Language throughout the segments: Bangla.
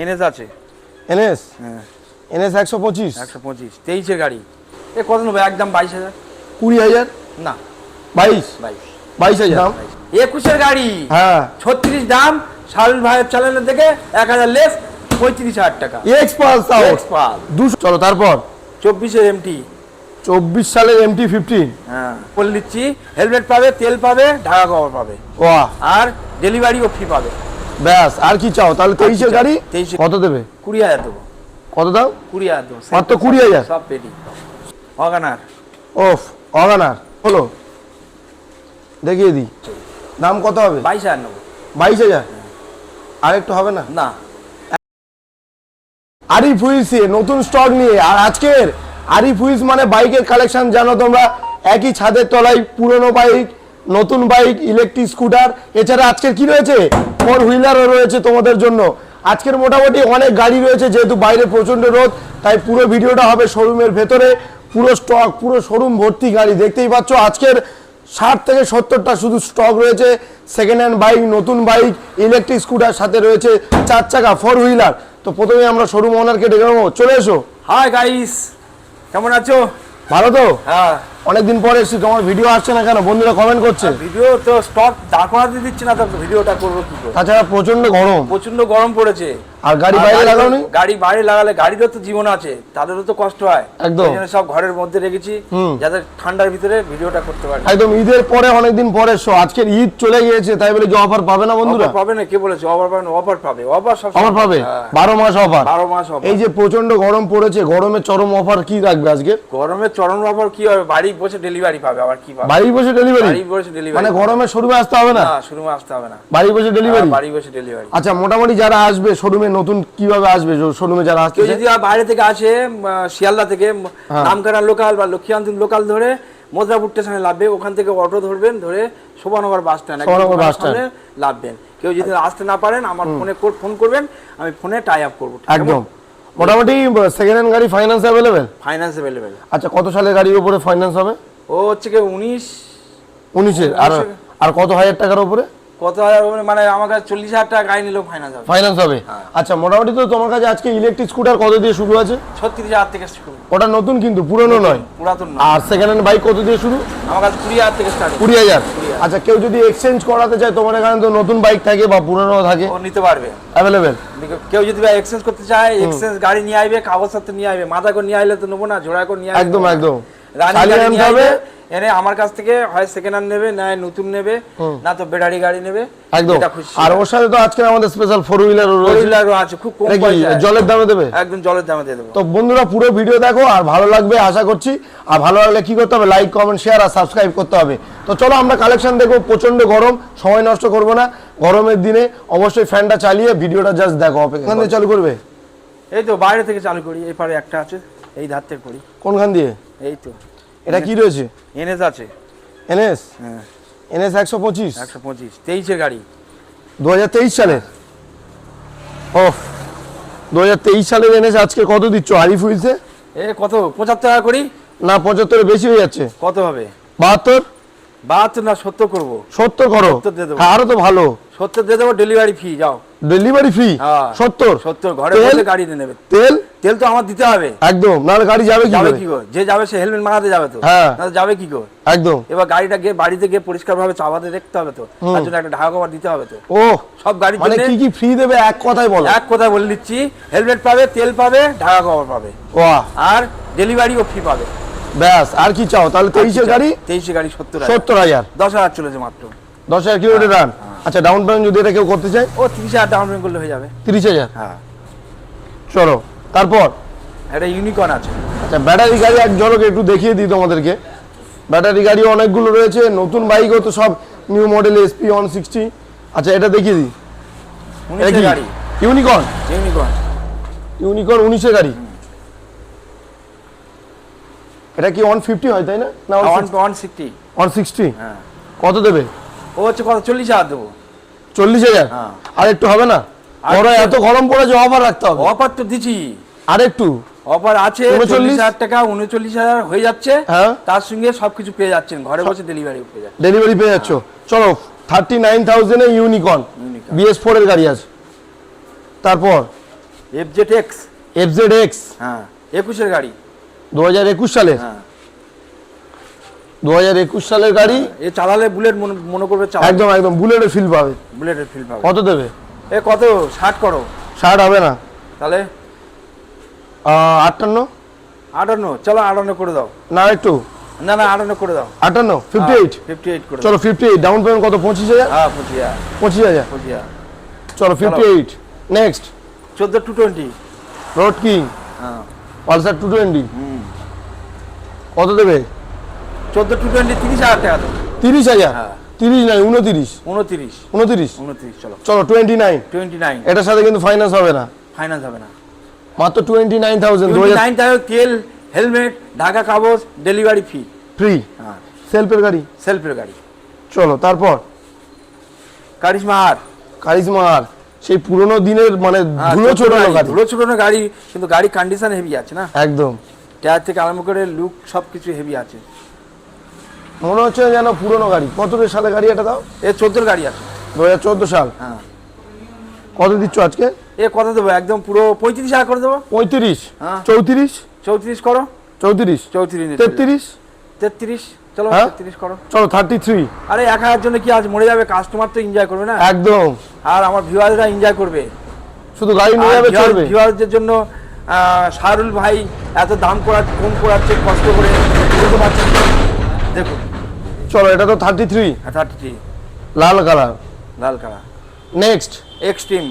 এনএস আছে। এনএস? হ্যাঁ। এনএস একশো পঁচিশ? একশো পঁচিশ। তেইশের গাড়ি। এ কত নেব? একদম বাইশ হাজার। কুড়ি হাজার? না। বাইশ? বাইশ। বাইশ হাজার? দাম? একুশের গাড়ি। হ্যাঁ। ছত্রিশ দাম। শাহুল ভাইয়ের চ্যানেলের থেকে এক হাজার লেস পঁয়ত্রিশ হাজার টাকা। এক্স পালস তাও X-Pulse। দুশো চলো তারপর? চব্বিশের এমটি চব্বিশ সালের এমটি ফিফটিন হ্যাঁ। বলে দিচ্ছি হেলমেট পাবে তেল পাবে ঢাকা কভার পাবে। ওয়া আর ডেলিভারিও ফ্রি পাবে। ব্যাস আর কি চাও? তাহলে তেইশের গাড়ি? 23 কত দেবে? কুড়ি হাজার দেবো। কত দাম কুড়ি হাজার দেবো। মাত্র 20,000? সব পেটি অগানার। ওফ অগানার। হলো। দেখিয়ে দিই। দাম কত হবে? বাইশ হাজার নেব। বাইশ হাজার? আর একটু হবে না? না। আরিফ হুইলসে নতুন স্টক নিয়ে। আর আজকের আরিফ হুইলস মানে বাইকের কালেকশন জানো তোমরা? একই ছাদের তলায় পুরনো বাইক নতুন বাইক ইলেকট্রিক স্কুটার এছাড়া আজকের কি রয়েছে? ফোর হুইলারও রয়েছে তোমাদের জন্য। আজকের মোটামুটি অনেক গাড়ি রয়েছে, যেহেতু বাইরে প্রচণ্ড রোদ, তাই পুরো ভিডিওটা হবে শোরুমের ভেতরে। পুরো স্টক পুরো শোরুম ভর্তি গাড়ি, দেখতেই পাচ্ছ আজকের ষাট থেকে সত্তরটা শুধু স্টক রয়েছে। সেকেন্ড হ্যান্ড বাইক নতুন বাইক ইলেকট্রিক স্কুটার সাথে রয়েছে চার চাকা ফোর হুইলার তো প্রথমে আমরা শোরুম ওনারকে ডেকে নেব। চলে এসো। হাই গাইস কেমন আছো? ভালো তো? হ্যাঁ। অনেকদিন পরে এসেছি তোমার ভিডিও আসছে না কেন? বন্ধুরা কমেন্ট করছে। ভিডিও তো স্টক দাঁড় করাতে দিচ্ছে না তো ভিডিওটা করব কি করে? তাছাড়া প্রচণ্ড গরম। প্রচণ্ড গরম পড়েছে। আর গাড়ি বাইরে লাগাওনি? গাড়ি বাইরে লাগালে গাড়িরও তো জীবন আছে তাদেরও তো কষ্ট হয়। একদম। সব ঘরের মধ্যে রেখেছি যাতে ঠান্ডার ভিতরে ভিডিওটা করতে পারি। একদম ঈদের পরে অনেকদিন পরে আজকের ঈদ চলে গিয়েছে তাই বলে যে অফার পাবে না বন্ধুরা? পাবে না কে বলেছে? অফার পাবে না অফার পাবে। অফার সব অফার পাবে? হ্যাঁ। বারো মাস অফার বারো মাস অফার এই যে প্রচণ্ড গরম পড়েছে গরমে চরম অফার কি রাখবে আজকে? গরমে চরম অফার কি হবে? বাড়ি বসে ডেলিভারি পাবে আবার কি পাবে? বাড়ি বসে ডেলিভারি বাড়ি বসে ডেলিভারি মানে গরমে শোরুমে আসতে হবে না? না শুরু আসতে হবে না। বাড়ি বসে ডেলিভারি হ্যাঁ, বাড়ি বসে ডেলিভারি আচ্ছা মোটামুটি যারা আসবে শোরুমে নতুন কীভাবে আসবে? শোরুমে যারা আসছে যদি বাইরে থেকে আসে শিয়ালদা থেকে হ্যাঁ। নামকানা লোকাল বা লক্ষ্মীকান্তন লোকাল ধরে মদ্রাপুর স্টেশনে লাভবে ওখান থেকে অটো ধরবেন ধরে শোভানগর বাস স্ট্যান্ড বাস স্ট্যান্ডে। লাভবেন। কেউ যদি আসতে না পারেন আমার ফোনে ফোন করবেন আমি ফোনে টাই আপ করব একদম। মোটামুটি সেকেন্ড হ্যান্ড গাড়ি ফাইন্যান্স অ্যাভেলেবেল ফাইন্যান্স অ্যাভেলেবেল আচ্ছা কত সালের গাড়ির উপরে ফাইন্যান্স হবে? ও হচ্ছে কি উনিশ উনিশের আর আর কত হাজার টাকার উপরে? কত হাজার মানে আমার কাছে চল্লিশ হাজার টাকা গাড়ি নিলেও ফাইন্যান্স হবে। ফাইন্যান্স হবে? আচ্ছা মোটামুটি তো তোমার কাছে আজকে ইলেকট্রিক স্কুটার কত দিয়ে শুরু আছে? ছত্রিশ হাজার থেকে শুরু। ওটা নতুন কিন্তু পুরনো নয়। পুরাতন না আর সেকেন্ড হ্যান্ড বাইক কত দিয়ে শুরু? আমার কাছে কুড়ি হাজার থেকে স্টার্ট কুড়ি হাজার। আচ্ছা কেউ যদি এক্সচেঞ্জ করাতে চায় তোমার এখানে তো নতুন বাইক থাকে বা পুরনো থাকে। ও নিতে পারবে। অ্যাভেলেবেল কেউ যদি এক্সচেঞ্জ করতে চায় এক্সচেঞ্জ গাড়ি নিয়ে আসবে কাগজপত্র নিয়ে আসবে মাথা করে নিয়ে আসলে তো নেব না জোড়া করে নিয়ে একদম, একদম। রানিং চালিয়ে গাড়ি আনতে নিয়ে হবে। এনে আমার কাছ থেকে হয় সেকেন্ড হ্যান্ড নেবে না নতুন নেবে না তো ব্যাটারি গাড়ি নেবে। একদম। আর ওর সাথে তো আজকে আমাদের স্পেশাল ফোর হুইলারও রয়েছে। ফোর আছে খুব কম এটা জলের দামে দেবে? একদম জলের দামে দিয়ে দেবো। তো বন্ধুরা পুরো ভিডিও দেখো আর ভালো লাগবে আশা করছি। আর ভালো লাগলে কি করতে হবে? লাইক কমেন্ট শেয়ার আর সাবস্ক্রাইব করতে হবে। তো চলো আমরা কালেকশন দেখব। প্রচণ্ড গরম সময় নষ্ট করব না। গরমের দিনে অবশ্যই ফ্যানটা চালিয়ে ভিডিওটা জাস্ট দেখো অপেক্ষা চালু করবে? এই তো বাইরে থেকে চালু করি এই পারে একটা আছে। এই ধার থেকে করি। কোনখান দিয়ে? এই তো। এটা কি রয়েছে? এনএস আছে। এনএস? হ্যাঁ। এনএস একশো পঁচিশ? একশো পঁচিশ। তেইশের গাড়ি। দু হাজার তেইশ সালের ও দু হাজার তেইশ সালের এনএস আজকে কত দিচ্ছ? আরিফ হুইলসে এ কত? পঁচাত্তর টাকা করি? না পঁচাত্তরে বেশি হয়ে যাচ্ছে। কত হবে? বাহাত্তর? বাহাত্তর না সত্তর করব? সত্তর করো। 70 দিয়ে দেবো। হ্যাঁ আরও তো ভালো। সত্তর দিয়ে দেবো ডেলিভারি ফি যাও। ডেলিভারি ফি হ্যাঁ। সত্তর? সত্তর ঘরে বসে গাড়ি নিয়ে নেবে। তেল? তেল তো আমার দিতে হবে। একদম নাহলে গাড়ি যাবে কি যাবে করে? কি করে? যে যাবে সে হেলমেট মারাতে যাবে তো। হ্যাঁ। না যাবে কি করে? একদম। এবার গাড়িটা গিয়ে বাড়িতে গিয়ে পরিষ্কার ভাবে চাপাতে দেখতে হবে তো। তার জন্য একটা ঢাকা কভার দিতে হবে তো। ও সব গাড়ির মানে জন্য কি কি ফ্রি দেবে এক কথাই বলো। এক কথা বলে দিচ্ছি হেলমেট পাবে তেল পাবে ঢাকা কভার পাবে। ওয়া আর ডেলিভারিও ফ্রি পাবে। ব্যাস আর কি চাও? তাহলে তেইশের গাড়ি? তেইশে গাড়ি সত্তর সত্তর হাজার। দশ হাজার চলেছে মাত্র। দশ হাজার কিলোমিটার রান আচ্ছা ডাউন পেমেন্ট যদি এটা কেউ করতে চায়? ও তিরিশ হাজার ডাউন পেমেন্ট করলে হয়ে যাবে। তিরিশ হাজার। হ্যাঁ। চলো। তারপর? একটা ইউনিকর্ন আছে। আচ্ছা ব্যাটারি গাড়ি এক ঝলক একটু দেখিয়ে দিই তোমাদেরকে। ব্যাটারি গাড়ি অনেকগুলো রয়েছে নতুন বাইকও তো সব new model SP one sixty আচ্ছা এটা দেখিয়ে দিই। গাড়ি। ইউনিকর্ন ইউনিকর্ন ইউনিকর্ন উনিশের গাড়ি। এটা কি ওয়ান ফিফটি হয় তাই না? না ওয়ান সিক্সটি ওয়ান সিক্সটি হ্যাঁ। কত দেবে? ও হচ্ছে কত? চল্লিশ হাজার দেবো। চল্লিশ হাজার? হ্যাঁ। আর একটু হবে না? এত গরম পড়েছে অফার রাখতে হবে। অফার তো দিচ্ছি। আর একটু অফার আছে 39 চল্লিশ হাজার টাকা উনচল্লিশ হাজার হয়ে যাচ্ছে। হ্যাঁ। তার সঙ্গে সবকিছু পেয়ে যাচ্ছেন ঘরে বসে ডেলিভারি পেয়ে যাচ্ছেন। ডেলিভারি পেয়ে যাচ্ছ। চলো থার্টি নাইন থাউজেন্ডে ইউনিকর্ন Unicorn। বিএস ফোর এর গাড়ি আছে। তারপর? F Z X F Z X হ্যাঁ একুশের গাড়ি। দু হাজার একুশ সালের? হ্যাঁ। দু হাজার একুশ সালের গাড়ি? এ চালালে বুলেট মনে করবে চালা একদম একদম বুলেটের ফিল পাবে। বুলেটের ফিল পাবে। কত দেবে? এ কত? ষাট করো। ষাট হবে না। তাহলে? আটান্ন? আটান্ন চলো আটান্ন করে দাও। না একটু। না না আটান্ন করে দাও। আটান্ন ফিফটি এইট ফিফটি এইট করে চলো ফিফটি এইট ডাউন পেমেন্ট কত পঁচিশ হাজার? হ্যাঁ পঁচিশ হাজার। পঁচিশ হাজার। পঁচিশ হাজার। চলো ফিফটি এইট নেক্সট চোদ্দ টু টোয়েন্টি রোড কিং? হ্যাঁ। Pulsar two twenty hmm. কত দেবে? চোদ্দ টু টোয়েন্টি তিরিশ হাজার টাকা দাও তিরিশ হাজার? হ্যাঁ। তিরিশ নয় উনতিরিশ। উনতিরিশ। উনতিরিশ। উনতিরিশ চলো। চলো টোয়েন্টি নাইন টোয়েন্টি নাইন এটার সাথে কিন্তু ফাইন্যান্স হবে না। ফাইন্যান্স হবে না। মাত্র টোয়েন্টি নাইন থাউজেন্ড নাইন তেল হেলমেট ঢাকা কাগজ ডেলিভারি ফি ফ্রি হ্যাঁ। সেলফের গাড়ি? সেলফের গাড়ি। চলো তারপর? কারিশমা আর কারিজমা আর সেই পুরোনো দিনের মানে হ্যাঁ, ধুলো ছোট ছোটানো গাড়ি, গাড়ি। ধুলো ছোটানো গাড়ি কিন্তু গাড়ি কন্ডিশন হেভি আছে না? একদম। টায়ার থেকে আরম্ভ করে লুক সব কিছু হেভি আছে। মনে হচ্ছে যেন পুরোনো গাড়ি। কত সালে গাড়ি এটা দাও? এ চোদ্দোর গাড়ি আছে। দু হাজার চোদ্দ সাল। হ্যাঁ। কত দিচ্ছ আজকে? এ কত দেবো? একদম পুরো পঁয়ত্রিশ হাজার করে দেবো। পঁয়ত্রিশ? হ্যাঁ। চৌত্রিশ? চৌত্রিশ করো। চৌত্রিশ? চৌত্রিশ তেত্রিশ? তেত্রিশ? চলো হ্যাঁ? তেত্রিশ করো। চলো থার্টি থ্রি আরে এক হাজার জন্য কি আজ মরে যাবে? কাস্টমার তো এনজয় করবে না? একদম। আর আমার ভিউয়াররা এনজয় করবে। শুধু গাড়ি নিয়ে যাবে চলবে। ভিউয়ারদের জন্য শাহরুল ভাই এত দাম করা কম করাচ্ছে কষ্ট করে। বুঝতে পারছেন? দেখুন। চলো এটা তো থার্টি থ্রি থার্টি থ্রি লাল কালার। লাল কালার। নেক্সট এক্সট্রিম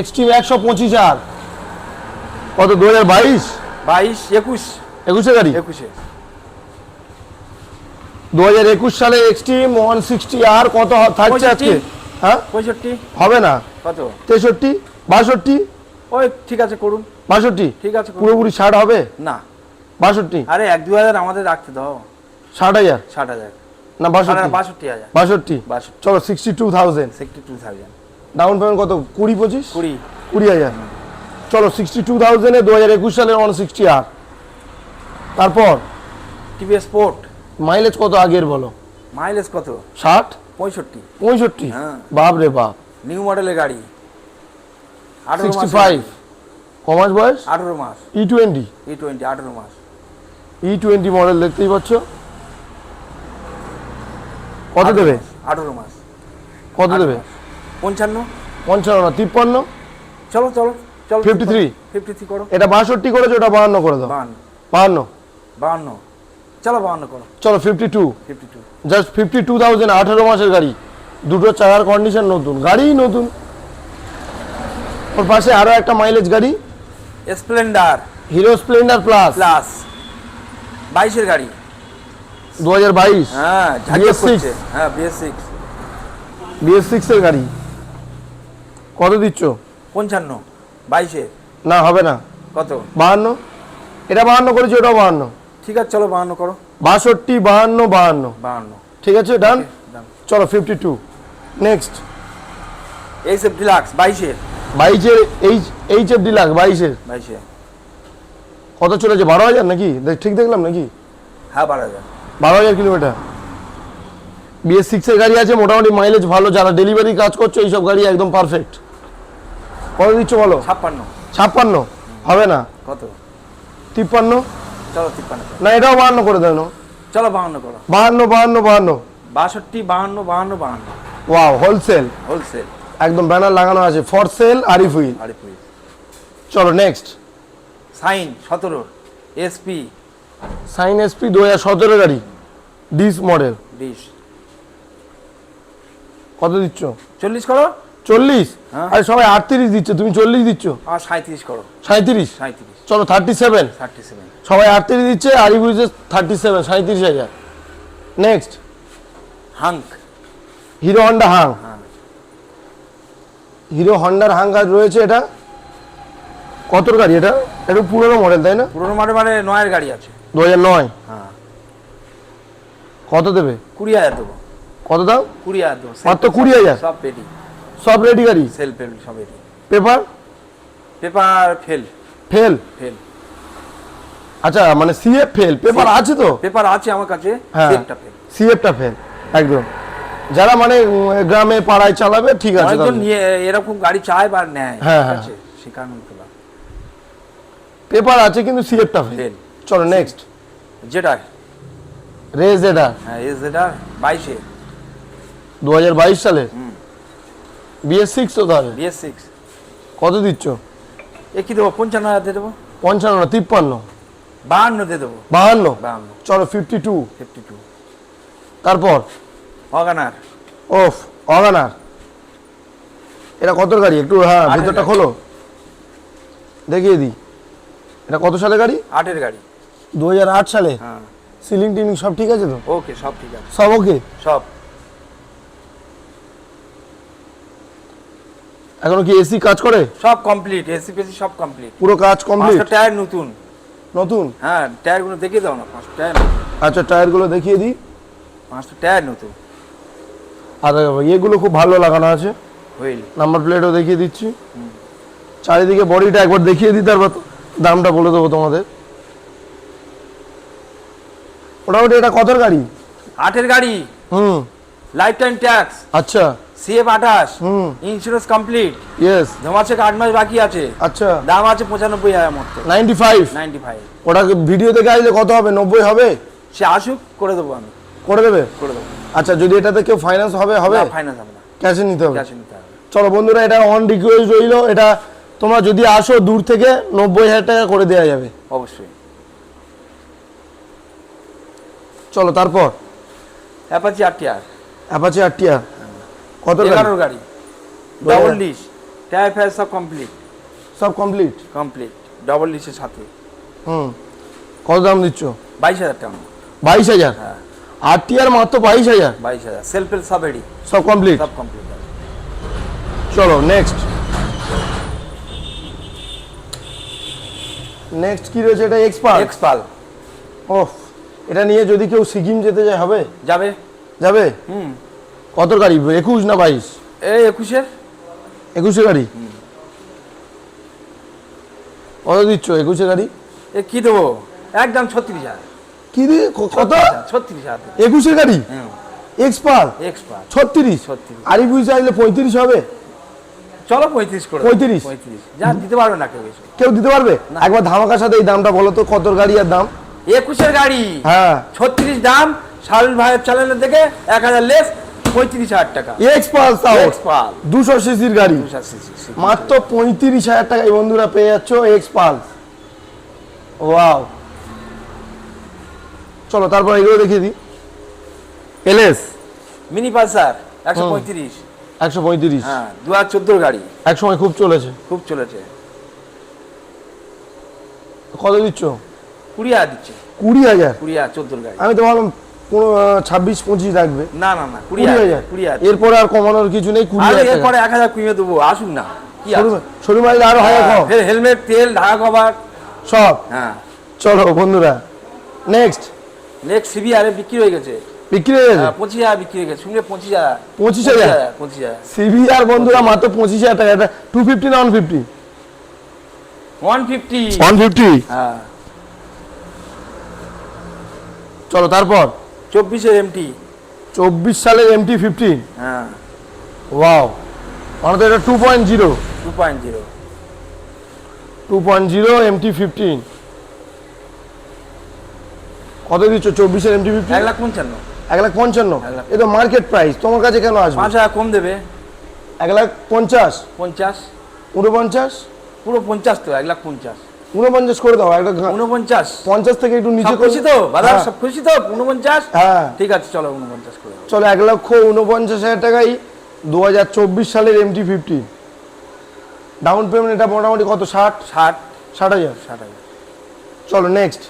এক্সট্রিম একশো পঁচিশ আর। কত দু হাজার বাইশ? বাইশ একুশ। একুশে গাড়ি? একুশে। দু হাজার একুশ সালে এক্সট্রিম ওয়ান সিক্সটি আর কত থাকছে আজকে? হ্যাঁ? পঁয়ষট্টি। হবে না। কত? তেষট্টি? বাষট্টি? ওই ঠিক আছে করুন। বাষট্টি? ঠিক আছে। পুরোপুরি ষাট হবে? না। বাষট্টি? আরে এক দু হাজার আমাদের রাখতে দাও। ষাট হাজার? ষাট হাজার। না বাষট্টি। বাষট্টি হাজার। বাষট্টি। বাষট্টি। চলো sixty two thousand sixty two thousand down payment কত? কুড়ি পঁচিশ? কুড়ি। কুড়ি হাজার। চলো সিক্সটি টু থাউজেন্ডে দু হাজার একুশ সালের ওয়ান সিক্সটি আর তারপর টিভিএস স্পোর্ট মাইলেজ কত আগের বলো? মাইলেজ কত? ষাট? পঁয়ষট্টি। পঁয়ষট্টি? হ্যাঁ। বাপ রে বাপ। নিউ মডেলের গাড়ি। সিক্সটি ফাইভ কমাস বয়স? আঠেরো মাস। ই টোয়েন্টি ই টোয়েন্টি আঠেরো মাস। ই টোয়েন্টি মডেল দেখতেই পাচ্ছ? কত দেবে? আঠেরো মাস। কত দেবে? পঞ্চান্ন। পঞ্চান্ন তিপ্পান্ন। চলো চলো চলো। 53? ফিফটি থ্রি করো। এটা বাষট্টি করেছ ওটা বাহান্ন করে দাও। বাহান্ন। বাহান্ন। বাহান্ন। চলো বাহান্ন করো। চলো fifty two fifty two just fifty two thousand আঠেরো মাসের গাড়ি। দুটো চাকার কন্ডিশন নতুন। গাড়িই নতুন। ওর পাশে আরও একটা মাইলেজ গাড়ি। Splendor Hero Splendor plus plus বাইশের গাড়ি। দু হাজার বাইশ। হ্যাঁ BS6 করছে হ্যাঁ বিএস সিক্স বিএস সিক্স এর গাড়ি। কত দিচ্ছ? পঞ্চান্ন। বাইশে। না হবে না। কত? বাহান্ন। এটা বাহান্ন করেছি ওটাও বাহান্ন। ঠিক আছে চলো বাহান্ন করো। বাষট্টি বাহান্ন বাহান্ন। বাহান্ন। ঠিক আছে ডান? চলো fifty two next H F Deluxe বাইশের বাইশের এইচ এইচ এফ ডিলাক্স বাইশের। বাইশে। কত চলেছে বারো হাজার নাকি? ঠিক দেখলাম নাকি? হ্যাঁ বারো হাজার। বারো হাজার কিলোমিটার। বিএস সিক্সের গাড়ি আছে মোটামুটি মাইলেজ ভালো যারা ডেলিভারি কাজ করছ এইসব গাড়ি একদম পারফেক্ট কত দিচ্ছ বলো? ছাপ্পান্ন। ছাপ্পান্ন? হবে না। কত? তিপ্পান্ন? চলো তিপ্পান্ন না এটাও বাহান্ন করে দেন চলো বাহান্ন করো। বাহান্ন বাহান্ন বাহান্ন। বাষট্টি বাহান্ন বাহান্ন বাহান্ন। ওয়াও হোলসেল হোলসেল একদম ব্যানার লাগানো আছে। ফর সেল আরিফ হুইল আরে পুরি চলো নেক্সট সাইন সতেরোর এসপি সাইন এসপি দু হাজার সতেরো গাড়ি। ডিস মডেল বিশ কত দিচ্ছ? চল্লিশ করো। চল্লিশ? হ্যাঁ। আরে সবাই আটত্রিশ দিচ্ছে তুমি চল্লিশ দিচ্ছ? আর সাঁত্রিশ করো। সাঁত্রিশ সাঁত্রিশ চলো থার্টি সেভেন থার্টি সেভেন সবাই আটত্রিশ দিচ্ছে হুইল থার্টি সেভেন সাঁত্রিশ হাজার। Next Hunk. Hero Honda Hang হ্যাঁ। হিরো হন্ডার হাং গাড়ি রয়েছে এটা। কতর গাড়ি এটা? একটু পুরোনো মডেল তাই না? পুরোনো মাঠে মানে নয়ের গাড়ি আছে। দু হাজার নয়। হ্যাঁ। কত দেবে? কুড়ি হাজার দেবো। কত দাম? কুড়ি হাজার দেবো। মাত্র কুড়ি হাজার? সব রেডি সব রেডি গাড়ি? সেল ফেল সব ready paper paper fail fail fail আচ্ছা মানে সিএফ ফেল পেপার আছে তো? পেপার আছে আমার কাছে সেটটা ফেল সিএফটা ফেল একদম। যারা মানে গ্রামে পাড়ায় চালাবে ঠিক আছে নিয়ে এরকম গাড়ি চায় বা নেয় হ্যাঁ, হ্যাঁ। আছে তোলা পেপার আছে কিন্তু সিএফটা ফেল ফেল চলো নেক্সট যেটা রেজ এটা হ্যাঁ এস যেটা বাইশে। দু হাজার বাইশ সালে? বিএস সিক্স তো তাহলে? বিএস সিক্স কত দিচ্ছ? এ কি দেবো? পঞ্চান্ন হাজার দিয়ে দেবো। পঞ্চান্ন না তিপ্পান্ন? বাহান্ন দিয়ে দেবো। বাহান্ন? বাহান্ন। চলো ফিফটি টু ফিফটি টু তারপর? অগানার। ওফ অগানার। এটা কত গাড়ি? একটু হ্যাঁ ভেতরটা খোলো। দেখিয়ে দিই। এটা কত সালে গাড়ি? আটের গাড়ি। দু হাজার আট সালে? হ্যাঁ। সিলিং টিলিং সব ঠিক আছে তো? ওকে সব ঠিক আছে। সব ওকে? সব। এখনও কি এসি কাজ করে? সব কমপ্লিট এসি পেসি সব কমপ্লিট পুরো কাজ কমপ্লিট টায়ার নতুন। নতুন? হ্যাঁ টায়ারগুলো দেখিয়ে দাও না পাঁচটা টায়ার আচ্ছা টায়ারগুলো দেখিয়ে দিই। পাঁচটা টায়ার নতুন। আর এগুলো খুব ভালো লাগানো আছে। হুইল নাম্বার প্লেটও দেখিয়ে দিচ্ছি। চারিদিকে বডিটা একবার দেখিয়ে দিই তারপর দামটা বলে দেবো তোমাদের। মোটামুটি এটা কতর গাড়ি? আটের গাড়ি। হুম। লাইফ টাইম ট্যাক্স আচ্ছা। সিএফ আঠাশ হুম। ইন্স্যুরেন্স কমপ্লিট ইয়েস ধমাচ্ছে আট মাস বাকি আছে। আচ্ছা। দাম আছে পঁচানব্বই হাজার মতো। নাইনটি ফাইভ নাইনটি ফাইভ ওটা ভিডিও দেখে আসলে কত হবে? নব্বই হবে? সে আসুক করে দেবো আমি। করে দেবে? করে দেবো। আচ্ছা যদি এটাতে কেউ ফাইন্যান্স হবে হবে? ফাইন্যান্স হবে না। ক্যাশে নিতে হবে। ক্যাশে নিতে হবে। চলো বন্ধুরা এটা অন রিকোয়েস্ট রইল। এটা তোমরা যদি আসো দূর থেকে নব্বই হাজার টাকা করে দেওয়া যাবে। অবশ্যই। চলো তারপর? Apache R TR Apache R TR কত এগারোর গাড়ি। ডবল ডিশ টায়ার ফায়ার সব কমপ্লিট সব কমপ্লিট কমপ্লিট ডবল ডিশের সাথে। হুম। কত দাম দিচ্ছ? বাইশ হাজার টাকা। বাইশ হাজার? হ্যাঁ। আর টিয়ার মাত্র বাইশ হাজার? বাইশ হাজার। সেলফেল সব রেডি সব কমপ্লিট সব কমপ্লিট চলো নেক্সট নেক্সট কি রয়েছে? এটা এক্সপার্ট এক্সপাল ওফ এটা নিয়ে যদি কেউ সিকিম যেতে যায় হবে? যাবে। যাবে? হুম। কত গাড়ি? একুশ না বাইশ? এই একুশের। একুশে গাড়ি? কত দিচ্ছ একুশে গাড়ি? এ কি দেবো? একদম ছত্রিশ হাজার। কি দি ক- কত? ছত্রিশ হাজার একুশে গাড়ি? হুম। এক্সপার্ট এক্সপাল ছত্রিশ? 36 আরি বুঝ চাইলে পঁয়ত্রিশ হবে? চলো পঁয়ত্রিশ করে। 35? পঁয়ত্রিশ। যা দিতে পারবে না কেউ কেউ দিতে পারবে? একবার ধামাকার সাথে এই দামটা বলো তো কত গাড়ি আর দাম? একুশের গাড়ি। হ্যাঁ। ছত্রিশ দাম শাহুল ভাইয়ের চ্যানেলের থেকে এক হাজার লেস পঁয়ত্রিশ হাজার টাকা। এক্সপাল এক্সপাল দুশো সিসির গাড়ি। মাত্র পঁয়ত্রিশ হাজার টাকায় বন্ধুরা পেয়ে যাচ্ছ এক্স ওয়াও চলো তারপর এগুলো দেখিয়ে দিই। এলএস মিনি পালসার একশো পঁয়ত্রিশ। একশো পঁয়ত্রিশ। হ্যাঁ দু হাজার চোদ্দোর গাড়ি। এক সময় খুব চলেছে। খুব চলেছে। কত দিচ্ছ? কুড়ি হাজার দিচ্ছে। কুড়ি হাজার? কুড়ি হাজার চোদ্দোর গাড়ি। আমি তো ভাবলাম ছাব্বিশ পঁচিশ রাখবে। না না না কুড়ি হাজার কুড়ি হাজার। এরপরে আর কমানোর কিছু নেই কুড়ি হাজার এরপরে এক হাজার কমিয়ে দেবো আসুন না? আরও হাজার কম। হেলমেট তেল ঢাকা কভার। সব। হ্যাঁ। চলো বন্ধুরা নেক্সট নেক্সট সিবি আরে বিক্রি হয়ে গেছে। বিক্রি হয়ে গেছে? হ্যাঁ, পঁচিশ হাজার বিক্রি হয়ে গেছে। শুনলে পঁচিশ হাজার। পঁচিশ হাজার? পঁচিশ হাজার। সিভিআর বন্ধুরা মাত্র পঁচিশ হাজার টাকা। টু ফিফটি না one fifty one fifty one fifty হ্যাঁ। চলো তারপর। চব্বিশের এমটি চব্বিশ সালের এমটি ফিফটিন হ্যাঁ। ওয়াও মানে তো এটা two point zero two point zero two point zero MT fifteen কত দিচ্ছ চব্বিশের এমটি এক লাখ পঞ্চান্ন। এক লাখ পঞ্চান্ন। এ তো মার্কেট প্রাইস তোমার কাছে কেন আসবে? পাঁচ হাজার কম দেবে। এক লাখ পঞ্চাশ? পঞ্চাশ। উনপঞ্চাশ পুরো পঞ্চাশ তো এক লাখ পঞ্চাশ। উনপঞ্চাশ করে দাও একটা উনপঞ্চাশ? পঞ্চাশ থেকে একটু নিচে খুশি তো? বাজার হ্যাঁ। সব খুশি তো? উনপঞ্চাশ? হ্যাঁ। ঠিক আছে চলো উনপঞ্চাশ করে। চলো এক লক্ষ উনপঞ্চাশ হাজার টাকাই দু হাজার চব্বিশ সালের এমটি ফিফটি ডাউন পেমেন্ট এটা মোটামুটি কত? ষাট? ষাট। ষাট হাজার। ষাট হাজার। চলো next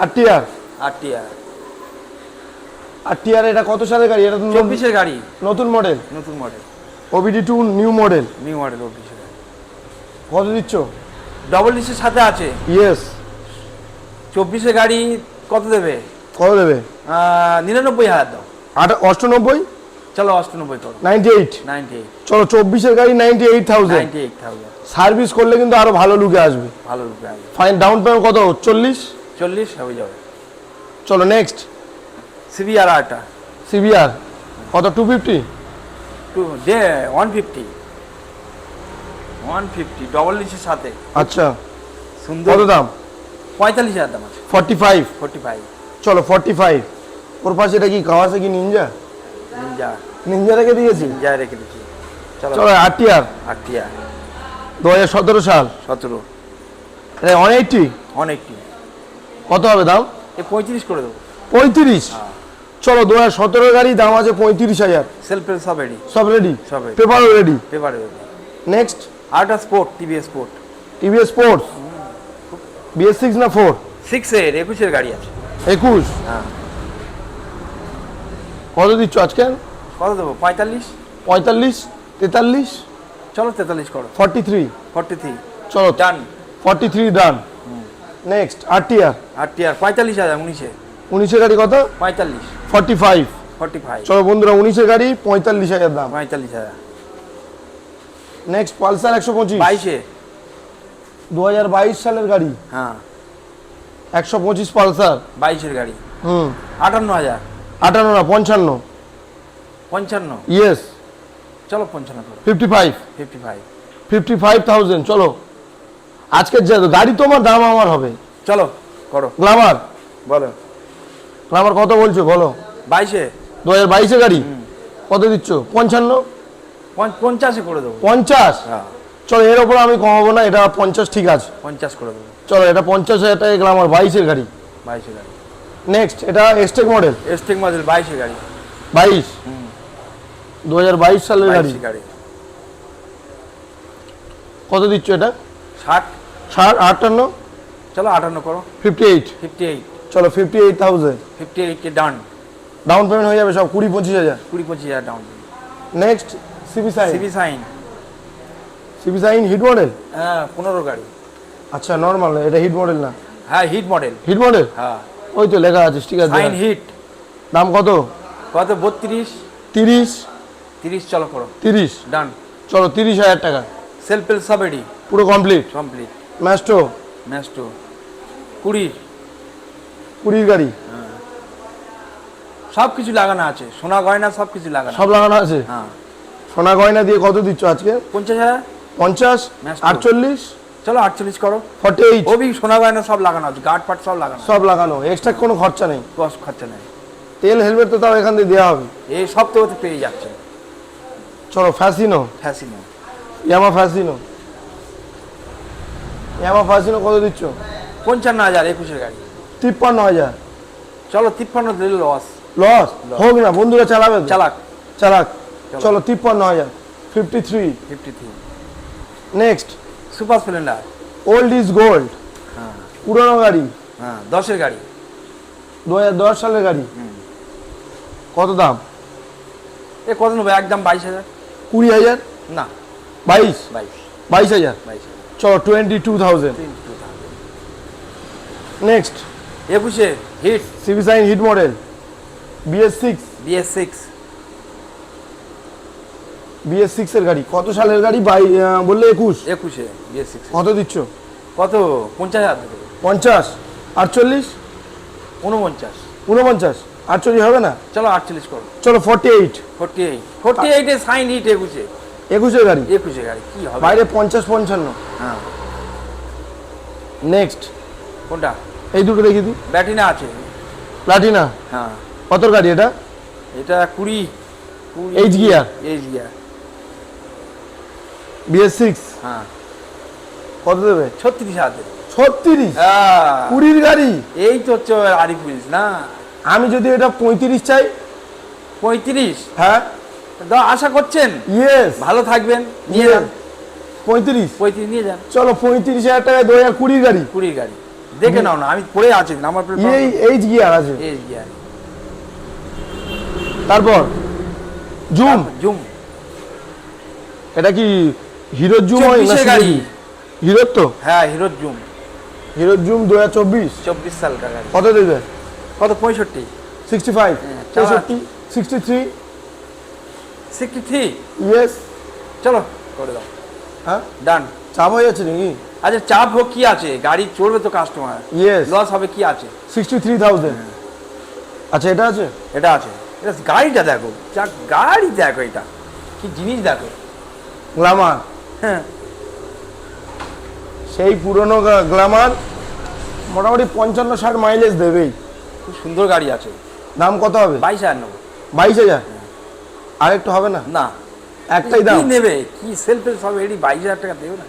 R TR R TR R TR এটা কত সালের গাড়ি? এটা চব্বিশের গাড়ি। নতুন মডেল নতুন model OBD two new model new model অফিসের কত দিচ্ছ? ডবল ডিসের সাথে আছে। ইয়েস চব্বিশে গাড়ি কত দেবে? কত দেবে? নিরানব্বই হাজার দাও। আট অষ্টানব্বই? চলো অষ্টানব্বই করো। নাইনটি এইট নাইনটি এইট চলো চব্বিশের গাড়ি ninety eight thousand ninety eight thousand service করলে কিন্তু আরও ভালো লুকে আসবে। ভালো রূপে আসবে। ফাইন ডাউন পেমেন্ট কত? চল্লিশ? চল্লিশ হয়ে যাবে। চলো নেক্সট সিবিআর আরটা সিবিআর কত? Two fifty two one fifty one fifty double ডিসের সাথে। আচ্ছা। সুন্দর। কত দাম? হাজার দাম আছে। ফর্টি ফাইভ ফোর্টি ফাইভ চলো ফর্টি ফাইভ ওর পাশে এটা কি কাওয়াসাকি নিনজা নিনজা নিনজা রেখে দিয়েছি? নিনজা রেখে দিচ্ছি। চলো। চলো দু হাজার সতেরো সাল। সতেরো। এটা ওয়ান এইটটি অনেকটি কত হবে দাম? এ পঁয়ত্রিশ করে দেবো। পঁয়ত্রিশ? হ্যাঁ। চলো দু হাজার সতেরো গাড়ি দাম আছে পঁয়ত্রিশ হাজার। সেলফের সব রেডি সব রেডি সব। পেপারও রেডি পেপারে নেক্সট আরটা sport TVS sport TVS sports BS six না ফোর সিক্সের একুশের গাড়ি আছে। একুশ? হ্যাঁ। কত দিচ্ছ আজকে? কত দেবো? পঁয়তাল্লিশ? পঁয়তাল্লিশ? তেতাল্লিশ? চলো তেতাল্লিশ করো। ফর্টি থ্রি ফর্টি থ্রি চলো done forty three done next RTR আটটিয়ার পঁয়তাল্লিশ হাজার উনিশে। উনিশের গাড়ি কত? পঁয়তাল্লিশ। ফর্টি ফাইভ ফর্টি ফাইভ চলো বন্ধুরা উনিশের গাড়ি পঁয়তাল্লিশ হাজার দাম। পঁয়তাল্লিশ হাজার। নেক্সট পালসার একশো পঁচিশ। বাইশে। দু হাজার বাইশ সালের গাড়ি। হ্যাঁ। একশো পঁচিশ পালসার বাইশের গাড়ি। হুম। আটান্ন হাজার। আটান্ন না পঞ্চান্ন। পঞ্চান্ন। ইয়েস চলো পঞ্চান্ন fifty five fifty five fifty five thousand চলো। আজকের যে গাড়ি তোমার দাম আমার হবে। চলো করো। গ্লামার বলো। গ্লামার কত বলছো বলো। বাইশে। দু হাজার বাইশে গাড়ি। কত দিচ্ছ? পঞ্চান্ন? পঞ্চ- পঞ্চাশে করে দেবো। পঞ্চাশ? হ্যাঁ। চলো এর ওপর আমি কমাবো না এটা পঞ্চাশ ঠিক আছে। পঞ্চাশ করে দেবো। চলো এটা পঞ্চাশ হাজার টাকা গ্লামার বাইশের গাড়ি। বাইশে গাড়ি। নেক্সট এটা এস্টেক মডেল এস্টেক মডেল বাইশে গাড়ি। বাইশ? দু হাজার বাইশ সালের গাড়ি। গাড়ি। কত দিচ্ছ এটা? ষাট। ষাট আটান্ন? চলো আটান্ন করো। ফিফটি এইট ফিফটি এইট চলো ফিফটি এইট থাউজেন্ড ফিফটি এইটে ডান ডাউন পেমেন্ট হয়ে যাবে সব কুড়ি পঁচিশ হাজার। কুড়ি পঁচিশ হাজার down next CB Shine? CB Shine. CB Shine hit model? হ্যাঁ পনেরো গাড়ি। আচ্ছা নর্মাল এটা হিট মডেল না? হ্যাঁ হিট মডেল। Hit model? হ্যাঁ। ওই তো লেখা আছে ঠিক আছে সাইন হিট। দাম কত? কত? বত্রিশ। তিরিশ। তিরিশ চলো করো। তিরিশ? ডান চলো তিরিশ হাজার টাকা। সব পুরো কমপ্লিট কমপ্লিট ম্যাস্টো ম্যাস্টো কুড়ি। কুড়ির গাড়ি? সব কিছু লাগানো আছে। সোনা গয়না সব কিছু লাগানো সব লাগানো আছে? হ্যাঁ। সোনা গয়না দিয়ে কত দিচ্ছ আজকে? পঞ্চাশ হাজার। পঞ্চাশ। আটচল্লিশ? চলো আটচল্লিশ করো। ফর্টি এইট ওবি সোনা গয়না সব লাগানো আছে গার্ড পাট সব লাগানো সব লাগানো এক্সট্রা কোনো খরচা নেই। কষ্ট খরচা নেই। তেল হেলমেট তো তাও এখান দিয়ে দেওয়া হবে। এই সব তো পেয়ে যাচ্ছে। চলো Fascino Fascino Yamaha Fascino Yamaha Fascino কত দিচ্ছ? পঞ্চান্ন হাজার একুশের গাড়ি। তিপ্পান্ন হাজার। চলো তিপ্পান্ন দিলে লস লস হোক না বন্ধুরা চালাবে চালাক। চালাক। চলো। তিপ্পান্ন হাজার fifty three fifty three next super Splendor old is gold হ্যাঁ। পুরনো গাড়ি। হ্যাঁ দশের গাড়ি। দু হাজার দশ সালের গাড়ি। কত দাম? এ কত নেব? একদম বাইশ হাজার। কুড়ি হাজার? না। বাইশ? বাইশ। বাইশ হাজার? বাইশ চলো টোয়েন্টি টু থাউজেন্ড নেক্সট একুশে hit. CB Shine hit model. BS six BS six BS six এর গাড়ি। কত সালের গাড়ি? বাই বললে একুশ। একুশে বিএস সিক্স কত দিচ্ছ? কত? পঞ্চাশ হাজার পঞ্চাশ। আটচল্লিশ? উনপঞ্চাশ। উনপঞ্চাশ। আটচল্লিশ হবে না? চলো আটচল্লিশ করো। চলো forty eight forty eight forty এইটে সাইন হিট একুশে। একুশের গাড়ি? একুশে গাড়ি। কি হবে? বাইরে পঞ্চাশ পঞ্চান্ন। হ্যাঁ। নেক্সট কোনটা? এই দুটো দেখি দিই ব্যাটিনা আছে। প্লাটিনা হ্যাঁ। কত গাড়ি এটা? এটা কুড়ি। H gear? H gear BS six হ্যাঁ। কত দেবে? ছত্রিশ হাজার ছত্রিশ? কুড়ির গাড়ি? এই তো হচ্ছে আরিফ পুলিশ না? আমি যদি এটা পঁয়ত্রিশ চাই। পঁয়ত্রিশ? হ্যাঁ। আশা করছেন? ইয়েস ভালো থাকবেন নিয়ে যান। পঁয়ত্রিশ। পঁয়ত্রিশ নিয়ে যান। চলো পঁয়ত্রিশ হাজার টাকায় দু হাজার কুড়ির গাড়ি। কুড়ির গাড়ি। দেখে নাও না আমি পড়ে আছি প্লেট এই এইচ গিয়ার আছে। এইচ গিয়ার তারপর জুম। জুম। এটা কি জুম হয় না গাড়ি। হিরোর তো? হ্যাঁ হিরোর জুম। হিরোর জুম দু হাজার চব্বিশ চব্বিশ সালকার গাড়ি? কত দেবে? কত? পঁয়ষট্টি। সিক্সটি ফাইভ হ্যাঁ, sixty three sixty three yes. চলো করে দাও। হ্যাঁ? ডান চাপ হয়ে যাচ্ছে নাকি? আচ্ছা চাপ হোক কি আছে? গাড়ি চলবে তো কাস্টমার ইয়েস লস হবে কি আছে? সিক্সটি থ্রি থাউজেন্ড আচ্ছা এটা আছে? এটা আছে। এটা গাড়িটা দেখো। যা গাড়ি দেখো এটা। কি জিনিস দেখো। গ্লামার। হ্যাঁ। সেই পুরনো গ্লামার মোটামুটি পঞ্চান্ন ষাট মাইলেজ দেবেই। খুব সুন্দর গাড়ি আছে। দাম কত হবে? বাইশ হাজার নেব। বাইশ হাজার? আর একটু হবে না? না। একটাই দাম। নেবে? কি সেলফে সব এডি বাইশ হাজার টাকা দেবে না।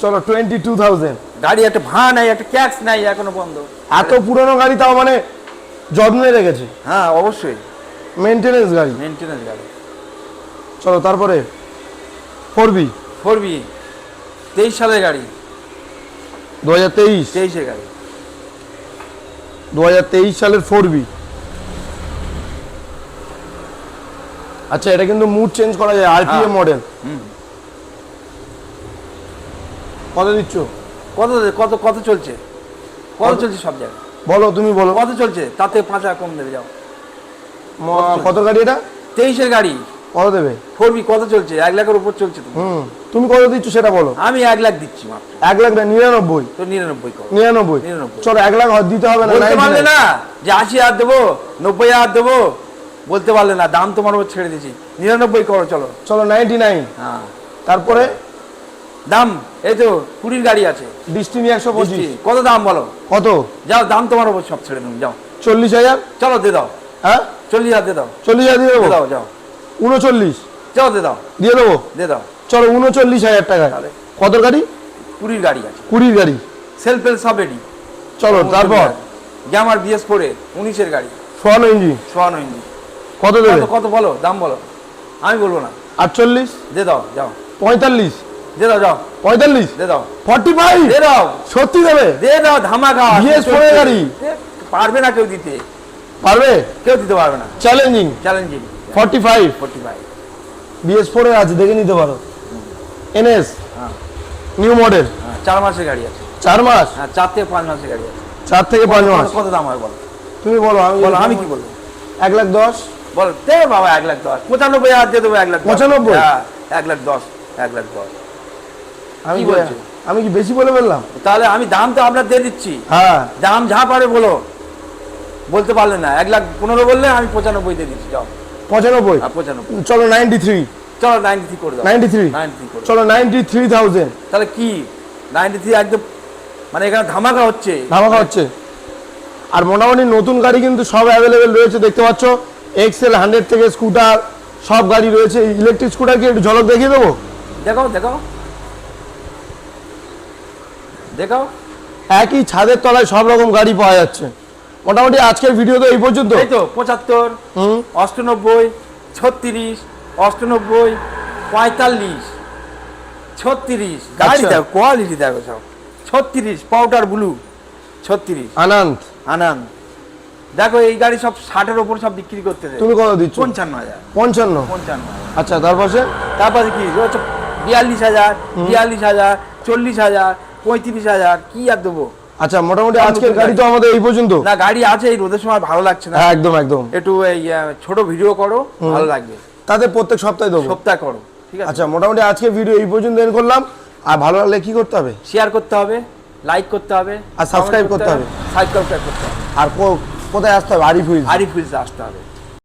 চলো টোয়েন্টি টু থাউজেন্ড গাড়ি একটা ভাঁ নাই একটা ক্যাক্স নাই এখনও বন্ধ। এত পুরনো গাড়ি তাও মানে যত্নে রেখেছে। হ্যাঁ অবশ্যই। মেনটেনেন্স গাড়ি। মেনটেনেন্স গাড়ি। চলো তারপরে ফোর বি। ফোর বি তেইশ সালের গাড়ি। দু হাজার তেইশ। তেইশের গাড়ি। দু হাজার তেইশ সালের ফোর বি আচ্ছা এটা কিন্তু মুড চেঞ্জ করা যায় আরপিএম হ্যাঁ। মডেল। কত দিচ্ছ? কত কত কত চলছে? কত চলছে সব জায়গায়? বলো তুমি বলো। কত চলছে? তাতে পাঁচ হাজার কম দেবে যাও। কত গাড়ি এটা? তেইশের গাড়ি। কত দেবে? ফোর বি কত চলছে? এক লাখের উপর চলছে তো। হুম তুমি কত দিচ্ছ সেটা বলো। আমি এক লাখ দিচ্ছি মাত্র। এক লাখ না নিরানব্বই। তো নিরানব্বই করো। নিরানব্বই। নিরানব্বই। চলো এক লাখ দিতে হবে না বলতে পারলে না যে আশি হাজার দেবো নব্বই হাজার দেবো বলতে পারলে না দাম তোমার উপর ছেড়ে দিয়েছি। নিরানব্বই করো চলো। চলো নাইনটি নাইন হ্যাঁ। তারপরে? দাম এই তো কুড়ির গাড়ি আছে। ডিস্টিনি একশো পঁচিশ। কত দাম বলো? কত? যাও দাম তোমার উপর সব ছেড়ে দেবো যাও। চল্লিশ হাজার? চলো দিয়ে দাও। হ্যাঁ? চল্লিশ হাজার দিয়ে দাও। চল্লিশ হাজার দিয়ে দাও যাও। উনচল্লিশ। যাও দে দাও। দিয়ে দেবো? দে দাও। চলো উনচল্লিশ হাজার তাহলে? কত গাড়ি? কুড়ির গাড়ি আছে। কুড়ির গাড়ি। সেলফ হেল্প সব রেডি। চলো তারপর? গ্যামার বিএস ফোরে উনিশের গাড়ি। সোয়ানো ইঞ্জিন। সোয়ানো ইঞ্জিন। কত দেবে? কত বলো? দাম বলো। আমি বলব না। আটচল্লিশ? দে দাও যাও। পঁয়তাল্লিশ? দে দাও যাও। পঁয়তাল্লিশ? দে দাও। ফর্টি ফাইভ দে দাও। সত্যি দেবে? দে দাও ধামাকা। BS ফোরে গাড়ি। পারবে না কেউ দিতে। পারবে? কেউ দিতে পারবে না। Challenging. Challenging. Forty five forty five BS ফোরে আছে দেখে নিতে পারো। এনএস হ্যাঁ। নিউ মডেল হ্যাঁ, চার মাসের গাড়ি আছে। চার মাস? হ্যাঁ চার থেকে পাঁচ মাসের গাড়ি আছে। চার থেকে পাঁচ মাস। কত- দাম হয় বলো? তুমি বলো আমি বলো আমি কি বলব? এক লাখ দশ। বল দে বাবা এক লাখ দশ। পঁচানব্বই হাজার দিয়ে দেবো এক লাখ পঁচানব্বই? হ্যাঁ এক লাখ দশ এক লাখ দশ। আমি কি- আমি কি বেশি বলে বললাম তাহলে আমি দাম তো আপনার দিয়ে দিচ্ছি। হ্যাঁ। দাম যা পারে বলো। বলতে পারলে না এক লাখ পনেরো বললে আমি পঁচানব্বই দিয়ে দিচ্ছি যাও। পঁচানব্বই। চলো নাইনটি থ্রি চলো নাইনটি থ্রি করে দাও। Ninety three. চলো নাইনটি থ্রি থাউজেন্ড তাহলে কি? নাইনটি থ্রি একদম মানে এখানে ধামাকা হচ্ছে। ধামাকা হচ্ছে। আর মোটামুটি নতুন গাড়ি কিন্তু সব অ্যাভেলেবেল রয়েছে দেখতে পাচ্ছ? এক্সেল হান্ড্রেড থেকে স্কুটার সব গাড়ি রয়েছে। ইলেকট্রিক স্কুটার কি একটু ঝলক দেখিয়ে দেবো? দেখাও দেখাও। দেখাও। একই ছাদের তলায় সব রকম গাড়ি পাওয়া যাচ্ছে। মোটামুটি আজকের ভিডিও তো এই পর্যন্ত। এই তো পঁচাত্তর অষ্টানব্বই ছত্রিশ অষ্টানব্বই পঁয়তাল্লিশ ছত্রিশ। গাড়ি আচ্ছা। দেখো কোয়ালিটি দেখো সব। ছত্রিশ পাউডার ব্লু ছত্রিশ। আনন্দ। আনন্দ। দেখো এই গাড়ি সব ষাটের ওপর সব বিক্রি করতে তুমি কত দিচ্ছ? পঞ্চান্ন হাজার। পঞ্চান্ন? পঞ্চান্ন আচ্ছা তার পাশে? তারপরে কি? বিয়াল্লিশ হাজার বিয়াল্লিশ হাজার চল্লিশ হাজার পঁয়ত্রিশ হাজার কি আর দেবো? আচ্ছা মোটামুটি আজকের গাড়ি তো আমাদের এই পর্যন্ত। না গাড়ি আছে এই রোদের সময় ভালো লাগছে না। একদম একদম। একটু এই ছোট ভিডিও করো ভালো লাগবে। তাদের প্রত্যেক সপ্তাহে দেবো। সপ্তাহ করো ঠিক আছে? আচ্ছা মোটামুটি আজকের ভিডিও এই পর্যন্ত এন্ড করলাম। আর ভালো লাগলে কি করতে হবে? শেয়ার করতে হবে লাইক করতে হবে আর সাবস্ক্রাইব করতে হবে। সাবস্ক্রাইব করতে হবে। আর কোথায় আসতে হবে? আরিফ হুইলস আরিফ হুইলসে আসতে হবে।